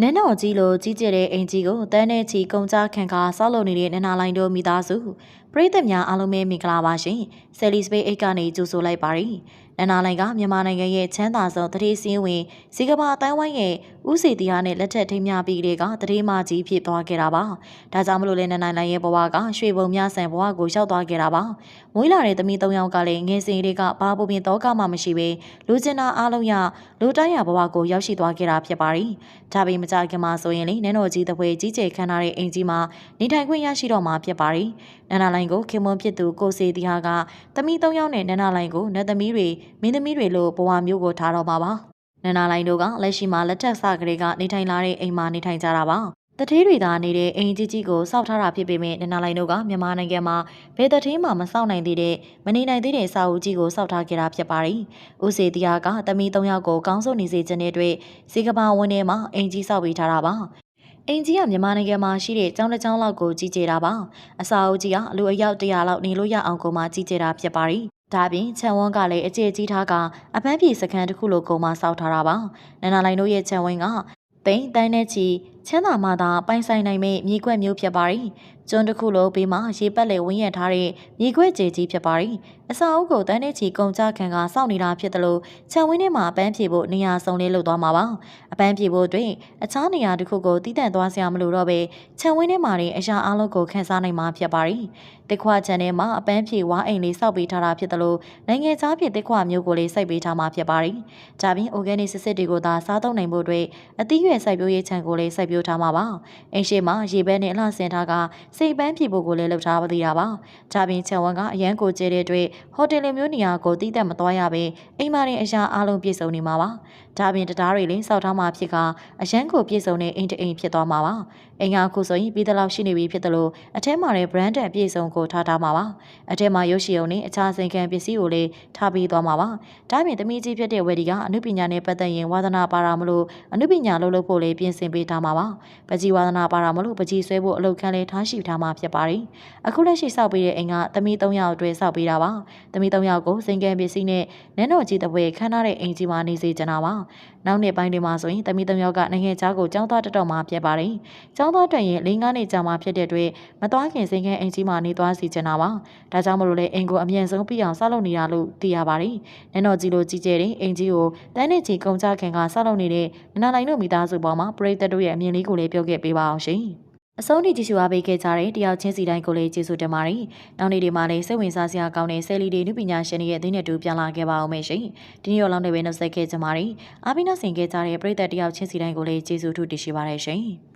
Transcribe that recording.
နန်းတော်ကြီးလိုကြီးကျယ်တဲ့အင်ကြီးကိုတန်းတဲ့ချီကုံကြခံကာဆောက်လုပ်နေတဲ့နန္နာလိုင်းတို့မိသားစုပရိသတ်များအားလုံးပဲမင်္ဂလာပါရှင်ဆယ်လီစပိတ်အိတ်ကနေကြိုဆိုလိုက်ပါရစေ နန္နာလိုင်းကမြန်မာနိုင်ငံရဲ့ချမ်းသာဆုံးတတိစင်းဝင်စီကဘာအတိုင်းဝိုင်းရဲ့ဥစီတရားနဲ့လက်ထက်ထိမ်းများပြီးတဲ့ကတတိမကြီးဖြစ်သွားခဲ့တာပါဒါကြောင့်မလို့လဲနန္နာလိုင်းရဲ့ဘဝကရွှေဘုံများဆန်ဘဝကိုရောက်သွားခဲ့တာပါမွေးလာတဲ့သမီး၃ယောက်ကလည်းငယ်စဉ်တွေကဘာပူပင်တော့ကမှမရှိပဲလူကျင်နာအားလုံးရလူတိုင်းရဘဝကိုရောက်ရှိသွားခဲ့တာဖြစ်ပါတယ်ဒါပေမဲ့ကြခင်မှာဆိုရင်လေနန်းတော်ကြီးတပွဲကြီးကျယ်ခမ်းနားတဲ့အင်ကြီးမှာနေထိုင်ခွင့်ရရှိတော့မှာဖြစ်ပါတယ်။နန္ဒလိုင်းကိုခင်မွန်ဖြစ်သူကိုစေတီဟာကသမီး၃ယောက်နဲ့နန္ဒလိုင်းကိုနတ်သမီးတွေမင်းသမီးတွေလို့ဘဝမျိုးကိုထားတော့မှာပါ။နန္ဒလိုင်းတို့ကလက်ရှိမှာလက်ထက်စကလေးကနေထိုင်လာတဲ့အိမ်မှာနေထိုင်ကြတာပါ။တထေးတွေသာနေတဲ့အိမ်ကြီးကြီးကိုစောက်ထားတာဖြစ်ပေမဲ့နန္ဒလိုင်းတို့ကမြန်မာနိုင်ငံမှာဘယ်တထေးမှမစောက်နိုင်သေးတဲ့မနေနိုင်သေးတဲ့စာအုပ်ကြီးကိုစောက်ထားခဲ့တာဖြစ်ပါတယ်။ဦးစေတီယာကသမီး၃ယောက်ကိုကောင်းစုနေစေခြင်းတဲ့အတွက်စီကဘာဝန်ထဲမှာအိမ်ကြီးစောက်ပေးထားတာပါ။အင်ကြီးကမြန်မာနိုင်ငံမှာရှိတဲ့ကျောင်းတစ်ကျောင်းလောက်ကိုကြီးကျယ်တာပါအစာအုပ်ကြီးကအလူအယောက်100လောက်နေလို့ရအောင်ကိုမှကြီးကျယ်တာဖြစ်ပါတယ် ဒါပြင်ခြံဝန်းကလည်းအကျယ်ကြီးထားကအပန်းပြေစခန်းတစ်ခုလိုကိုမှစောက်ထားတာပါနန္ဒလိုင်တို့ရဲ့ခြံဝန်းကပိန်တိုင်းတဲ့ချီ ချမ်းသာမှသာပိုင်ဆိုင်နိုင်မဲ့မြေကွက်မျိုးဖြစ်ပါတယ်ကျွန်းတစ်ခုလိုဘေးမှာရေပတ်လေဝင်းရထားတဲ့မြေခွဲကျေကြီးဖြစ်ပါတယ်။အစာအုပ်ကိုတန်းနေချီကုံကြခံကစောင့်နေတာဖြစ်တယ်လို့ခြံဝင်းထဲမှာအပန်းဖြေဖို့နေရာစုံလေးလုပ်သွားမှာပါ။အပန်းဖြေဖို့အတွက်အခြားနေရာတစ်ခုကိုတည်တံ့သွားစရာမလိုတော့ပဲခြံဝင်းထဲမှာနေအရာအလုံးကိုခန်းစားနိုင်မှာဖြစ်ပါတယ်။တစ်ခွခြံထဲမှာအပန်းဖြေဝါအိမ်လေးစောက်ပေးထားတာဖြစ်တယ်လို့နိုင်ငံခြားပြည်တစ်ခွမျိုးကိုလေးစိုက်ပေးထားမှာဖြစ်ပါတယ်။ဒါပြင် organic စစ်စစ်တွေကိုသာစားသုံးနိုင်ဖို့အတွက်အသီးရွက်စိုက်ပျိုးရေးခြံကိုလေးစိုက်ပျိုးထားမှာပါ။အိမ်ရှိမှာရေဘဲနဲ့အလှဆင်ထားကစိတ်ပန်းဖြေဖို့ကိုလည်းလုပ်ထားပါသေးတာပါ။ဒါပြင်ခြံဝန်းကအရန်ကိုကျဲတဲ့အတွက်ဟိုတယ်လိုမျိုးနေရာကိုတည်တက်မသွားရပဲအိမ်မာရင်အရာအလုံးပြည့်စုံနေမှာပါ။ဒါပြင်တရားတွေလည်းစောက်ထားမှာဖြစ်ကအရန်ကိုပြည့်စုံတဲ့အိမ်တအိမ်ဖြစ်သွားမှာပါ။အိမ်ကအခုဆိုရင်ပြီးသလောက်ရှိနေပြီဖြစ်တယ်လို့အထက်မှာလည်း brand အပြည့်စုံကိုထားထားမှာပါ။အထက်မှာရုပ်ရှင်ုံနဲ့အခြားစင်ကံပစ္စည်းကိုလည်းထားပြီးသွားမှာပါ။ဒါပြင်သမီးကြီးဖြစ်တဲ့ဝယ်ဒီကအမှုပညာနဲ့ပတ်သက်ရင်ဝါသနာပါတာမလို့အမှုပညာလုပ်လို့ဖို့လည်းပြင်ဆင်ပေးထားမှာပါ။ပကြီးဝါသနာပါတာမလို့ပကြီးဆွဲဖို့အလုပ်ခန်းလေးထားရှိထားမှာဖြစ်ပါတယ်။အခုလက်ရှိစောက်ပေးတဲ့အိမ်ကသမီး၃ယောက်အတွက်စောက်ပေးတာပါ။သမီး၃ယောက်ကိုစင်ကံပစ္စည်းနဲ့နန်းတော်ကြီးတပွဲခန်းထားတဲ့အိမ်ကြီးမှာနေစေချင်တာပါ။နောက်နှစ်ပိုင်းတွေမှာဆိုရင်သမီး၃ယောက်ကနိုင်ငံခြားကိုကျောင်းသားတက်တော့မှာဖြစ်ပါတယ်။ကျောင်းသားတက်ရင်၄-၅နှစ်ကြာမှဖြစ်တဲ့အတွက်မသွားခင်စင်ကံအိမ်ကြီးမှာနေသွားစီချင်တာပါ။ဒါကြောင့်မလို့လဲအိမ်ကိုအမြန်ဆုံးပြအောင်ဆောက်လုပ်နေတာလို့သိရပါတယ်။နန်းတော်ကြီးလိုကြီးကျယ်တဲ့အိမ်ကြီးကိုတန်းနေချီကုန်ကြခင်ကဆောက်လုပ်နေတဲ့နနာလိုင်တို့မိသားစုပေါ်မှာပရိသတ်တို့ရဲ့အမြင်လေးကိုလည်းပြောခဲ့ပေးပါအောင်ရှင်။အဆုံးထိကြည့်ရှုအားပေးခဲ့ကြတဲ့တယောက်ချင်းစီတိုင်းကိုလည်းကျေးဇူးတင်ပါတယ်။နောက်နေ့ဒီမှာလည်းစိတ်ဝင်စားစရာကောင်းတဲ့ဆယ်လီတွေနုပညာရှင်တွေရဲ့အသင်းနဲ့တူပြန်လာခဲ့ပါအောင်မယ်ရှင်။ဒီနေ့ရောလောင်းနေပဲနှုတ်ဆက်ခဲ့ကြပါမယ်။အားပေးနှဆင်ခဲ့ကြတဲ့ပရိသတ်တယောက်ချင်းစီတိုင်းကိုလည်းကျေးဇူးထူးတင်ရှိပါတယ်ရှင်။